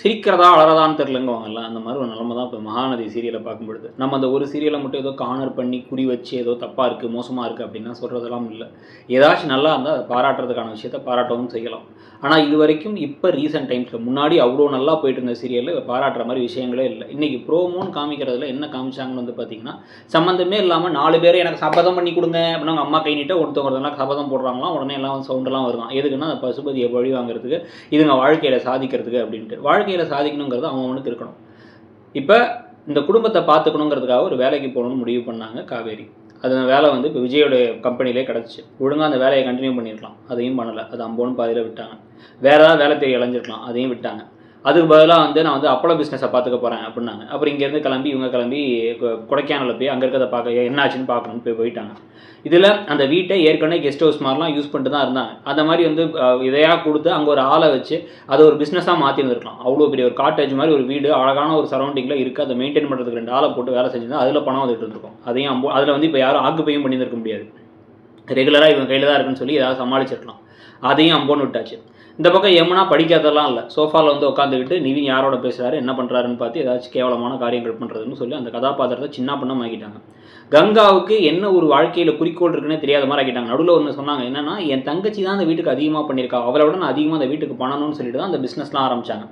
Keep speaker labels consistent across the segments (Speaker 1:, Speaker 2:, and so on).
Speaker 1: சிரிக்கிறதா அழறதான்னு தெரிலங்குவாங்கல்ல அந்த மாதிரி ஒரு நிலமை தான் இப்போ மகாநதி சீரியலை பார்க்கும்பொழுது. நம்ம அந்த ஒரு சீரியலை மட்டும் ஏதோ கார்னர் பண்ணி குறி வச்சு ஏதோ தப்பாக இருக்குது மோசமாக இருக்குது அப்படின்னா சொல்கிறதெல்லாம் இல்லை. ஏதாச்சும் நல்லா இருந்தால் அதை பாராட்டுறதுக்கான விஷயத்த பாராட்டவும் செய்யலாம். ஆனால் இது வரைக்கும் இப்போ ரீசெண்ட் டைம்ஸில் முன்னாடி அவ்வளோ நல்லா போயிட்டு இருந்த சீரியலில் பாராட்டுற மாதிரி விஷயங்களே இல்லை. இன்றைக்கி ப்ரோமோன்னு காமிக்கிறதுல என்ன காமிச்சாங்கன்னு வந்து பார்த்தீங்கன்னா சம்மந்தமே இல்லாமல் நாலு பேர் எனக்கு சபதம் பண்ணி கொடுங்க அப்படின்னு அவங்க அம்மா கை நீட்டை ஒருத்தவங்க சபதம் போடுறாங்களாம் உடனே எல்லாம் சவுண்டெல்லாம் வருவான் எதுக்குன்னா அந்த பசுபதியை வழி வாங்குறதுக்கு இதுங்க வாழ்க்கையில் சாதிக்கிறதுக்கு அப்படின்ட்டு. வாழ்க்கையில் சாதிக்கணுங்கிறது அவனுக்கு இருக்கணும் இப்போ இந்த குடும்பத்தை பார்த்துக்கணுங்கிறதுக்காக ஒரு வேலைக்கு போகணும்னு முடிவு பண்ணாங்க காவேரி. அது வேலை வந்து இப்போ விஜயோட கம்பெனிலே கிடச்சிச்சு ஒழுங்காக அந்த வேலையை கண்டினியூ பண்ணியிருக்கலாம் அதையும் பண்ணலை. அது அம்போன்னு பாதியில் விட்டாங்க. வேறு ஏதாவது வேலை தேடி இழஞ்சிருக்கலாம் அதையும் விட்டாங்க. அதுக்கு பதிலாக வந்து நான் வந்து அப்பளம் பிஸ்னஸை பார்த்துக்க போகிறேன் அப்படின்னாங்க. அப்புறம் இங்கேருந்து கிளம்பி இவங்க கிளம்பி கொ- போய் அங்கே இருக்கிறத பார்க்க என்ன ஆச்சுன்னு பார்க்கணும்னு போய் போயிட்டாங்க. இதில் அந்த வீட்டை ஏற்கனவே கெஸ்ட் ஹவுஸ் மாதிரிலாம் யூஸ் பண்ணிட்டு தான் இருந்தாங்க. அந்த மாதிரி வந்து இதையாக கொடுத்து அங்கே ஒரு ஆளை வச்சு அதை ஒரு பிஸ்னஸாக மாற்றி இருந்திருக்கலாம் அவ்வளோ பெரிய ஒரு காட்டேஜ் மாதிரி ஒரு வீடு அழகான ஒரு சரௌண்டிங்கில் இருக்குது அதை மெயின்டைன் பண்ணுறதுக்கு ரெண்டு ஆளை போட்டு வேலை செஞ்சிருந்தா அதில் பணம் வந்துட்டு இருந்திருக்கும். அதையும் அம்போ அதில் வந்து இப்போ யாரும் ஆக்குப்பையும் பண்ணியிருக்க முடியாது. ரெகுலராக இவங்க கையில் தான் இருக்குன்னு சொல்லி ஏதாவது சமாளிச்சிருக்கலாம். அதையும் அம்போன்னு விட்டாச்சு. இந்த பக்கம் எம்னா படிக்காதெல்லாம் இல்லை. சோஃபாவில் வந்து உட்காந்துக்கிட்டு நிவின் யாரோட பேசுகிறாரு என்ன பண்ணுறாருன்னு பார்த்து ஏதாச்சும் கேவலமான காரியங்கள் பண்ணுறதுன்னு சொல்லி அந்த கதாபாத்திரத்தை சின்ன பண்ண ஆக்கிட்டாங்க கங்காவுக்கு என்ன ஒரு வாழ்க்கையில் குறிக்கோள் இருக்குன்னே தெரியாத மாதிரி ஆக்கிட்டாங்க. நடுவில் ஒன்று சொன்னாங்க என்னன்னா என் தங்கச்சி தான் அந்த வீட்டுக்கு அதிகமாக பண்ணியிருக்கா. அவளை விட நான் அதிகமாக அந்த வீட்டுக்கு பண்ணணும்னு சொல்லிட்டு தான் அந்த பிஸ்னஸ்லாம் ஆரம்பிச்சாங்க.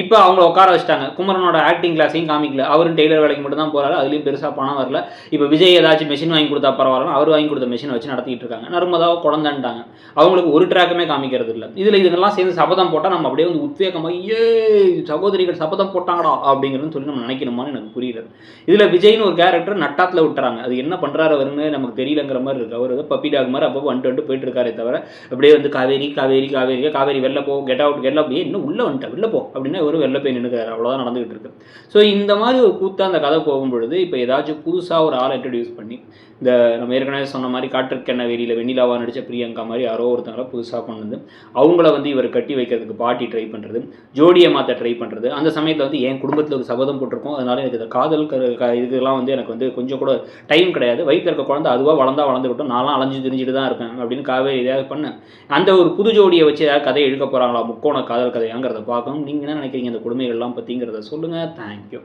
Speaker 1: இப்போ அவங்கள உட்கார வச்சிட்டாங்க. குமரனோட ஆக்டிங் கிளாஸையும் காமிக்கல. அவரும் டெய்லர் வேலைக்கு மட்டும் தான் போகிறாரு அதுலேயும் பெருசாக பணம் வரல. இப்போ விஜய் ஏதாச்சும் மிஷின் வாங்கி கொடுத்தா பரவாயில்ல அவர் வாங்கி கொடுத்த மிஷினை வச்சு நடத்திட்டு இருக்காங்க. நர்மதாவை குழந்தைன்ட்டாங்க. அவங்களுக்கு ஒரு ட்ராக்குமே காமிக்கிறது இல்லை இதில் இதுங்கெல்லாம் சேர்ந்து சபதம் போட்டால் நம்ம அப்படியே வந்து உத்வேகமாக ஏ சகோதரிகள் சபதம் போட்டாங்கடா அப்படிங்கிறதுன்னு சொல்லி நம்ம நினைக்கணுமான்னு எனக்கு புரியல. இதில் விஜய்னு ஒரு கேரக்டர் நட்டாத்தில் விட்டுறாங்க. அது என்ன பண்ணுறாரு வருன்னு நமக்கு தெரியலங்கிற மாதிரி இருக்கு. அவர் வந்து பப்பி டாக் மாதிரி அப்பப்போ வந்துட்டு வந்துட்டு போயிட்டு இருக்காரே தவிர அப்படியே வந்து காவேரி காவேரி காவேரி காவேரி வெளில போ கெட் அவுட் கெட் அப்படியே இன்னும் உள்ளே வந்துட்டா? வெளில போ. அப்படின்னா ஒரு வெளில போய் நின்றுக்கிறாரு அவ்வளோதான் நடந்துகிட்டு இருக்கு. ஸோ இந்த மாதிரி ஒரு கூத்தா அந்த கதை போகும்பொழுது இப்போ ஏதாச்சும் புதுசாக ஒரு ஆளை இன்ட்ரடியூஸ் பண்ணி இந்த நம்ம ஏற்கனவே சொன்ன மாதிரி காற்றுக்கெண்ண வெளியில் வெண்ணிலாவா நடித்த பிரியங்கா மாதிரி யாரோ ஒருத்தங்களை புதுசாக கொண்டு வந்து அவங்கள வந்து இவர் கட்டி வைக்கிறதுக்கு பாட்டி ட்ரை பண்ணுறது ஜோடியை மாற்ற ட்ரை பண்ணுறது அந்த சமயத்தில் வந்து என் குடும்பத்தில் ஒரு சபதம் போட்டிருக்கோம். அதனால எனக்கு இந்த காதல் கரு க- இதெல்லாம் வந்து எனக்கு வந்து கொஞ்சம் கூட டைம் கிடையாது. வயிற்றில் இருக்க குழந்தை அதுவாக வளர்ந்தா வளர்ந்துக்கிட்டோம் நான்லாம் அலைஞ்சு தெரிஞ்சுட்டு தான் இருப்பேன் அப்படின்னு காவேரி எதாவது பண்ணேன் அந்த ஒரு புது ஜோடியை வச்சு ஏதாவது கதை எழுக்க போகிறாங்களா முக்கோண காதல் கதையாங்கிறத பார்க்கணும். நீங்கள் என்ன நினைக்கிறீங்க? இந்த கொடுமைகள்லாம் பற்றிங்கிறத சொல்லுங்கள் தேங்க்யூ